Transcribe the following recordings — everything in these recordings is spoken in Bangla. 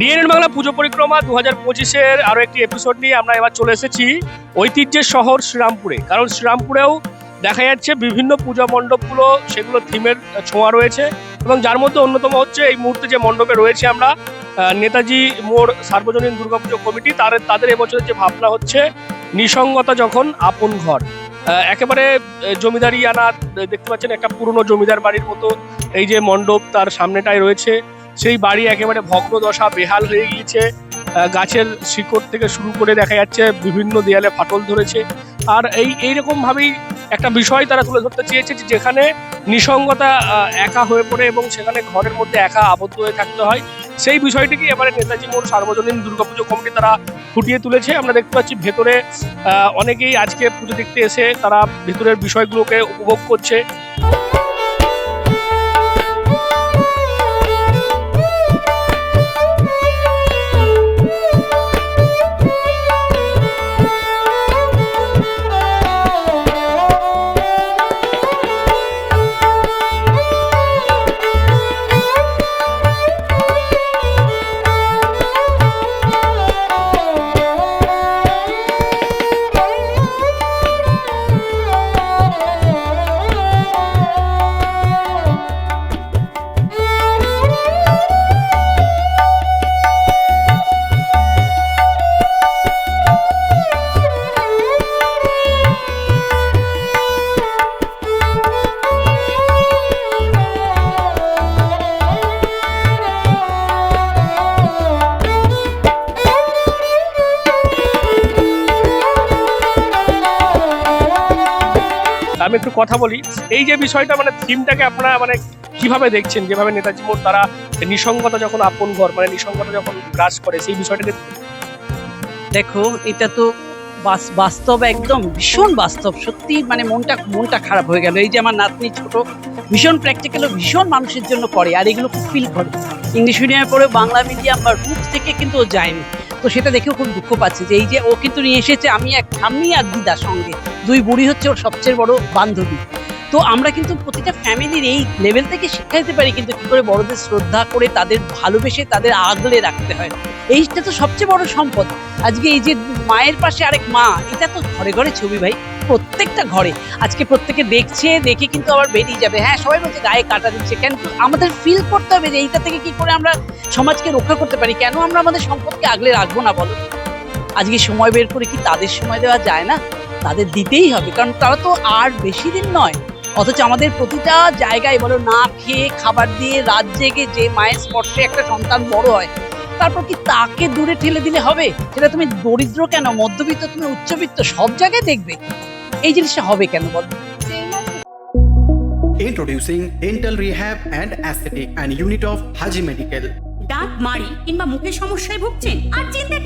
ডিএনএন বাংলা পুজো পরিক্রমা দু হাজার পঁচিশের আরও একটি এপিসোড নিয়ে আমরা এবার চলে এসেছি ঐতিহ্যের শহর শ্রীরামপুরে। কারণ শ্রীরামপুরেও দেখা যাচ্ছে বিভিন্ন পূজা মণ্ডপগুলো, সেগুলো থিমের ছোঁয়া রয়েছে এবং যার মধ্যে অন্যতম হচ্ছে এই মুহূর্তে যে মণ্ডপে রয়েছে আমরা নেতাজি মোড় সার্বজনীন দুর্গাপুজো কমিটি, তার, তাদের এবছরের যে ভাবনা হচ্ছে নিসঙ্গতা যখন আপন ঘর। একেবারে জমিদারি আনা দেখতে পাচ্ছেন একটা পুরনো জমিদার বাড়ির মতো এই যে মণ্ডপ তার সামনেটায় রয়েছে। সেই বাড়ি একেবারে ভগ্ন দশা, বেহাল হয়ে গিয়েছে। গাছের শিকড় থেকে শুরু করে দেখা যাচ্ছে বিভিন্ন দেয়ালে ফাটল ধরেছে। আর এই এইরকম ভাবেই একটা বিষয় তারা তুলে ধরতে চেয়েছে যে যেখানে নিসঙ্গতা একা হয়ে পড়ে এবং সেখানে ঘরের মধ্যে একা আবদ্ধ হয়ে থাকতে হয়, সেই বিষয়টিকে এবারে নেতাজি মোড় সার্বজনীন দুর্গাপুজো কমিটি তারা ফুটিয়ে তুলেছে। আমরা দেখতে পাচ্ছি ভেতরে অনেকেই আজকে পুজো দেখতে এসে তারা ভেতরের বিষয়গুলোকে উপভোগ করছে। একটু কথা বলি। এই যে বিষয়টা মানে থিমটাকে আপনারা মানে কীভাবে দেখছেন? যেভাবে নেতাজি মোড় তারা নিসঙ্গতা যখন আপন ঘর মানে নিসঙ্গতা যখন গ্রাস করে, সেই বিষয়টাকে দেখো, এটা তো বাস্তব একদম, ভীষণ বাস্তব। সত্যি মানে মনটা মনটা খারাপ হয়ে গেল। এই যে আমার নাতনি ছোট, ভীষণ প্র্যাকটিক্যাল ভীষণ মানুষের জন্য করে, আর এগুলো খুব ফিল করে। ইংলিশ মিডিয়ামে পড়ে বাংলা মিডিয়াম বা রুট থেকে কিন্তু যায়নি। তো সেটা দেখেও খুব দুঃখ পাচ্ছে যে এই যে ও কিন্তু নিয়ে এসেছে আমি এক, আমি আর দিদার সঙ্গে। দুই বুড়ি হচ্ছে ওর সবচেয়ে বড় বান্ধবী। তো আমরা কিন্তু প্রতিটা ফ্যামিলির এই লেভেল থেকে শিক্ষা দিতে পারি কিন্তু কি করে বড়দের শ্রদ্ধা করে তাদের ভালোবেসে তাদের আগলে রাখতে হয়। এইটা তো সবচেয়ে বড় সম্পদ। আজকে এই যে মায়ের পাশে আরেক মা, এটা তো ঘরে ঘরে ছবি ভাই, প্রত্যেকটা ঘরে। আজকে প্রত্যেকে দেখছে, দেখে কিন্তু আবার বেরিয়ে যাবে। হ্যাঁ সবাই বলছে গায়ে কাটা দিচ্ছে। কেন আমাদের ফিল করতে হবে যে এইটা থেকে কি করে আমরা সমাজকে রক্ষা করতে পারি? কেন আমরা আমাদের সম্পদকে আগলে রাখব না বলো? আজকে সময় বের করে কি তাদের সময় দেওয়া যায় না? তাদের দিতেই হবে। কারণ তারা তো আর বেশি দিন নয়। অথচ আমাদের প্রতিটা জায়গায় বলো না খেয়ে খাবার দিয়ে রাত জেগে যে মায়ের স্পর্শে একটা সন্তান বড় হয় তারপর কি তাকে দূরে ঠেলে দিলে হবে? সেটা তুমি দরিদ্র কেন? মধ্যবিত্ত তুমি উচ্চবিত্ত সব জায়গায় দেখবে। এই জিনিসটা হবে কেন বল? Introducing Dental Rehab and Aesthetic and Unit of Haji Medical. দাঁত মাড়ি কিংবা মুখের সমস্যায় ভুগছেন? আর চিন্তা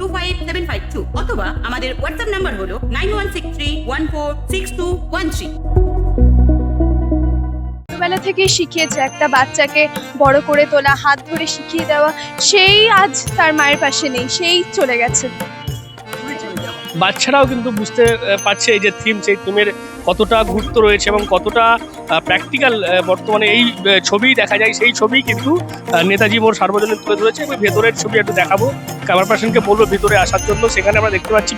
two five seven five two অথবা আমাদের হোয়াটসঅ্যাপ নাম্বার হলো nine one six three one four six two one three ছোটবেলা থেকে শিখিয়েছে একটা বাচ্চাকে বড় করে তোলা হাত ধরে শিখিয়ে দেওয়া সেই আজ তার মায়ের পাশে নেই সেই চলে গেছে। বাচ্চারাও কিন্তু বুঝতে পারছে এই যে থিম সেই থিমের কতটা গুরুত্ব রয়েছে এবং কতটা প্র্যাকটিক্যাল বর্তমানে এই ছবি দেখা যায়, সেই ছবি কিন্তু নেতাজি মোর সার্বজনীন তুলে ধরেছে এবং ভেতরের ছবি একটু দেখাবো। ক্যামেরা পার্সনকে বলব ভেতরে আসার জন্য। সেখানে আমরা দেখতে পাচ্ছি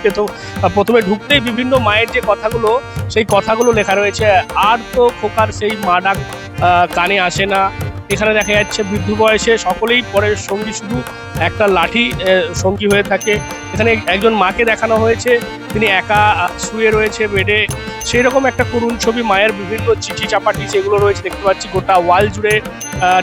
প্রথমে ঢুকতেই বিভিন্ন মায়ের যে কথাগুলো, সেই কথাগুলো লেখা রয়েছে, আর তো খোকার সেই মা ডাক কানে আসে না। এখানে দেখা যাচ্ছে বৃদ্ধ বয়সে সকলেই পরের সঙ্গী, শুধু একটা লাঠি সঙ্গী হয়ে থাকে। এখানে একজন মাকে দেখানো হয়েছে। তিনি একা শুয়ে রয়েছে বেডে। সেই রকম একটা করুণ ছবি, মায়ের বিভিন্ন চিঠি চাপাটি সেগুলো রয়েছে দেখতে পাচ্ছি। গোটা ওয়াল জুড়ে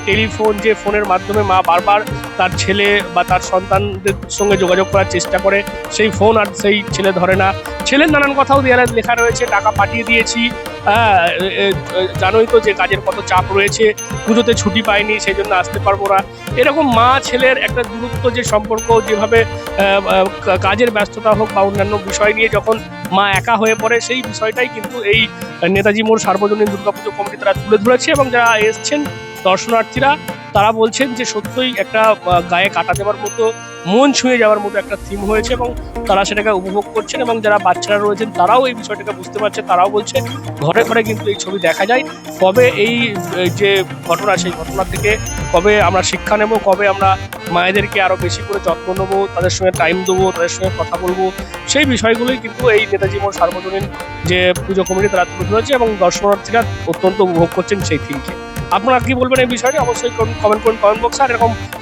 টেলিফোন যে ফোনের মাধ্যমে মা বারবার তার ছেলে বা তার সন্তানদের সঙ্গে যোগাযোগ করার চেষ্টা করে। সেই ফোন আর সেই ছেলে ধরে না। ছেলের নানান কথাও দেয়ালে লেখা রয়েছে, টাকা পাঠিয়ে দিয়েছি। হ্যাঁ জানোই তো যে কাজের কত চাপ রয়েছে, পুজোতে ছুটি পাইনি সেই জন্য আসতে পারব না। এরকম মা ছেলের একটা দূরত্ব যে সম্পর্ক, যেভাবে কাজের ব্যস্ততা হোক বা অন্যান্য বিষয় নিয়ে যখন মা একা হয়ে পড়ে, সেই বিষয়টাই কিন্তু এই নেতাজি মোড় সার্বজনীন দুর্গাপুজো কমিটি তারা তুলে ধরেছে এবং যারা এসছেন দর্শনার্থীরা, তারা বলছেন যে সত্যই একটা গায়ে কাটা দেওয়ার মতো মন ছুঁয়ে যাওয়ার মতো একটা থিম হয়েছে এবং তারা সেটাকে উপভোগ করছেন এবং যারা বাচ্চারা রয়েছেন তারাও এই বিষয়টাকে বুঝতে পারছে, তারাও বলছে ঘরে ঘরে কিন্তু এই ছবি দেখা যায়। কবে এই যে ঘটনা, সেই ঘটনা থেকে কবে আমরা শিক্ষা নেব, কবে আমরা মায়েদেরকে আরও বেশি করে যত্ন নেব, তাদের সঙ্গে টাইম দেবো, তাদের সঙ্গে কথা বলব, সেই বিষয়গুলোই কিন্তু এই নেতাজি মোড় সার্বজনীন যে পুজো কমিটি তারা তুলে ধরেছে এবং দর্শনার্থীরা অত্যন্ত উপভোগ করছেন সেই থিমকে আপনারা কি বলবেন এই বিষয়টি? অবশ্যই কমেন্ট করুন কমেন্ট বক্সে আর এরকম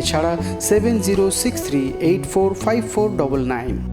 এছাড়া seven zero six three eight four five four double nine